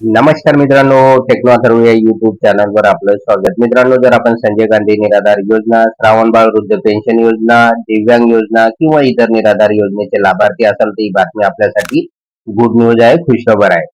नमस्कार मित्रांनो टेक्नो अथर्व या युट्यूब चॅनलवर आपलं स्वागत. मित्रांनो जर आपण संजय गांधी निराधार योजना श्रावण बाळ वृद्ध पेन्शन योजना दिव्यांग योजना किंवा इतर निराधार योजनेचे लाभार्थी असाल तर ही बातमी आपल्यासाठी गुड न्यूज आहे खुशखबर आहे.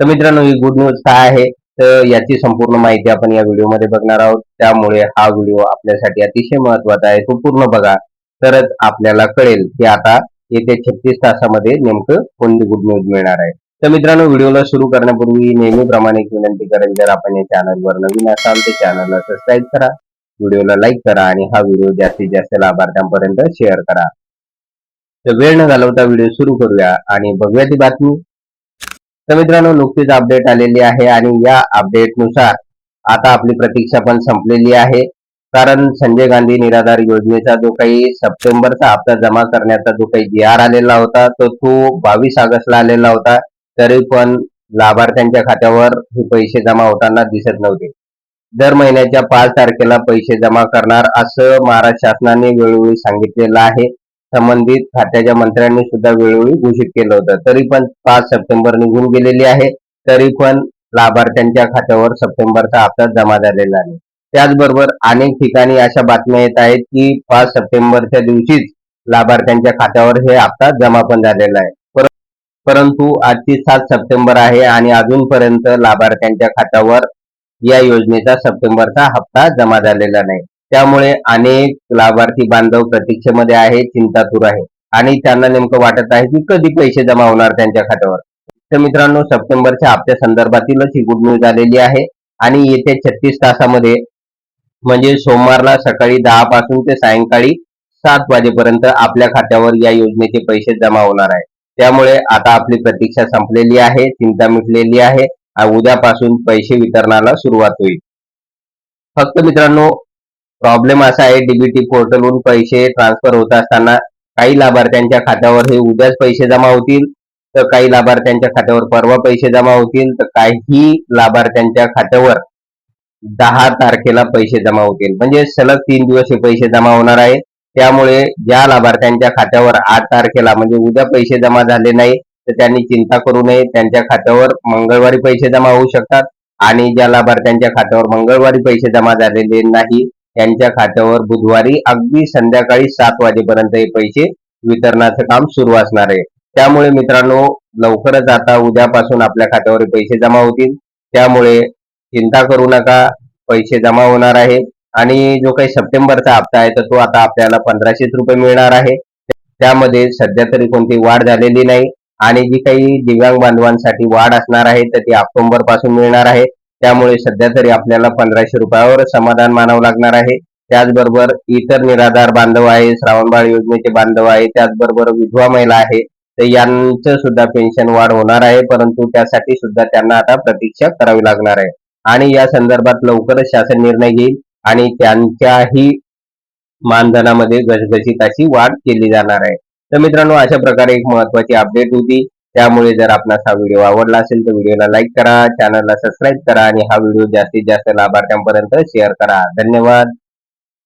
तर मित्रांनो ही गुड न्यूज काय आहे? तर याची संपूर्ण माहिती आपण या व्हिडिओमध्ये बघणार आहोत. त्यामुळे हा व्हिडिओ आपल्यासाठी अतिशय महत्त्वाचा आहे. तो पूर्ण बघा. तरच आपल्याला कळेल की आता येत्या छत्तीस तासामध्ये नेमकं कोणती गुड न्यूज मिळणार आहे. तर मित्रांनो व्हिडिओला सुरू करण्यापूर्वी नेहमीप्रमाणे एक विनंती करेल जर आपण या चॅनलवर नवीन असाल तर चॅनलला सबस्क्राईब करा व्हिडिओला लाईक करा आणि हा व्हिडिओ जास्तीत जास्त लाभार्थ्यांपर्यंत शेअर करा. तर वेळ न घालवता व्हिडिओ सुरू करूया आणि बघूया ती बातमी. तर मित्रांनो नुकतीच अपडेट आलेली आहे आणि या अपडेटनुसार आता आपली प्रतीक्षा पण संपलेली आहे. कारण संजय गांधी निराधार योजनेचा जो काही सप्टेंबरचा हप्ता जमा करण्याचा जो काही जी आर आलेला होता तो तो बावीस ऑगस्टला आलेला होता. तरी पण लाभार्थ्यांच्या खात्यावर हे पैसे जमा होताना दिसत नव्हते. दर महिन्याच्या पाच तारखेला पैसे जमा करणार असं महाराष्ट्र शासनाने वेळोवेळी सांगितलेलं आहे. संबंधित खात्याच्या मंत्र्यांनी सुद्धा वेळोवेळी घोषित केलं होतं. तरी पण पाच सप्टेंबर निघून गेलेली आहे. तरी पण लाभार्थ्यांच्या खात्यावर सप्टेंबरचा हप्ता जमा झालेला आहे त्याचबरोबर अनेक ठिकाणी अशा बातम्या येत आहेत की पाच सप्टेंबरच्या दिवशीच लाभार्थ्यांच्या खात्यावर हे हप्ता जमा पण झालेला आहे. परंतु आजची सात सप्टेंबर आहे आणि अजूनपर्यंत लाभार्थ्यांच्या खात्यावर या योजनेचा सप्टेंबरचा हप्ता जमा झालेला नाही. त्यामुळे अनेक लाभार्थी बांधव प्रतीक्षेमध्ये आहे चिंतातूर आहे आणि त्यांना नेमकं वाटत आहे की कधी पैसे जमा होणार त्यांच्या खात्यावर. तर मित्रांनो सप्टेंबरच्या हप्त्या संदर्भातीलच ही गुड न्यूज आलेली आहे आणि येत्या छत्तीस तासामध्ये म्हणजे सोमवारला सकाळी दहा पासून ते सायंकाळी सात वाजेपर्यंत आपल्या खात्यावर या योजनेचे पैसे जमा होणार आहे त्यामुळे आता आपली प्रतीक्षा संपलेली आहे चिंता मिटलेली आहे. उद्यापासून पैसे वितरणाला सुरुवात होईल. फक्त मित्रांनो प्रॉब्लेम असा आहे डीबीटी पोर्टलवरून पैसे ट्रान्सफर होत असताना काही लाभार्थ्यांच्या खात्यावर हे उद्याच पैसे जमा होतील. तर काही लाभार्थ्यांच्या खात्यावर परवा पैसे जमा होतील. तर काही लाभार्थ्यांच्या खात्यावर दहा तारखेला पैसे जमा होतील. म्हणजे सलग तीन दिवस हे पैसे जमा होणार आहे. त्यामुळे ज्या लाभार्थ्यांच्या खात्यावर आठ तारखेला म्हणजे उद्या पैसे जमा झाले नाही तर त्यांनी चिंता करू नये. त्यांच्या खात्यावर मंगळवारी पैसे जमा होऊ शकतात आणि ज्या लाभार्थ्यांच्या खात्यावर मंगळवारी पैसे जमा झालेले नाही त्यांच्या खात्यावर बुधवारी अगदी संध्याकाळी सात वाजेपर्यंत हे पैसे वितरणाचं काम सुरू असणार आहे. त्यामुळे मित्रांनो लवकरच आता उद्यापासून आपल्या खात्यावर पैसे जमा होतील. त्यामुळे चिंता करू नका पैसे जमा होणार आहे आणि जो काही सप्टेंबरचा हप्ता आहे तर तो आता आपल्याला पंधराशेच रुपये मिळणार आहे. त्यामध्ये सध्या तरी कोणती वाढ झालेली नाही. आणि जी काही दिव्यांग बांधवांसाठी वाढ असणार आहे तर ती ऑक्टोबरपासून मिळणार आहे. त्यामुळे सध्या तरी आपल्याला पंधराशे रुपयावर समाधान मानावं लागणार आहे. त्याचबरोबर इतर निराधार बांधव आहे श्रावणबाळ योजनेचे बांधव आहे त्याचबरोबर विधवा महिला आहे तर यांचं सुद्धा पेन्शन वाढ होणार आहे. परंतु त्यासाठी सुद्धा त्यांना आता प्रतीक्षा करावी लागणार आहे. आणि या संदर्भात लवकरच शासन निर्णय घेईल. आणि त्यांच्याही मानधनामध्ये घसघशीत अशी वाढ केली जाणार आहे. तर मित्रांनो अशा प्रकारे एक महत्वाची अपडेट होती. त्यामुळे जर आपणास हा व्हिडिओ आवडला असेल तर व्हिडिओला लाईक करा चॅनलला सबस्क्राईब करा आणि हा व्हिडिओ जास्तीत जास्त लाभार्थ्यांपर्यंत शेअर करा. धन्यवाद.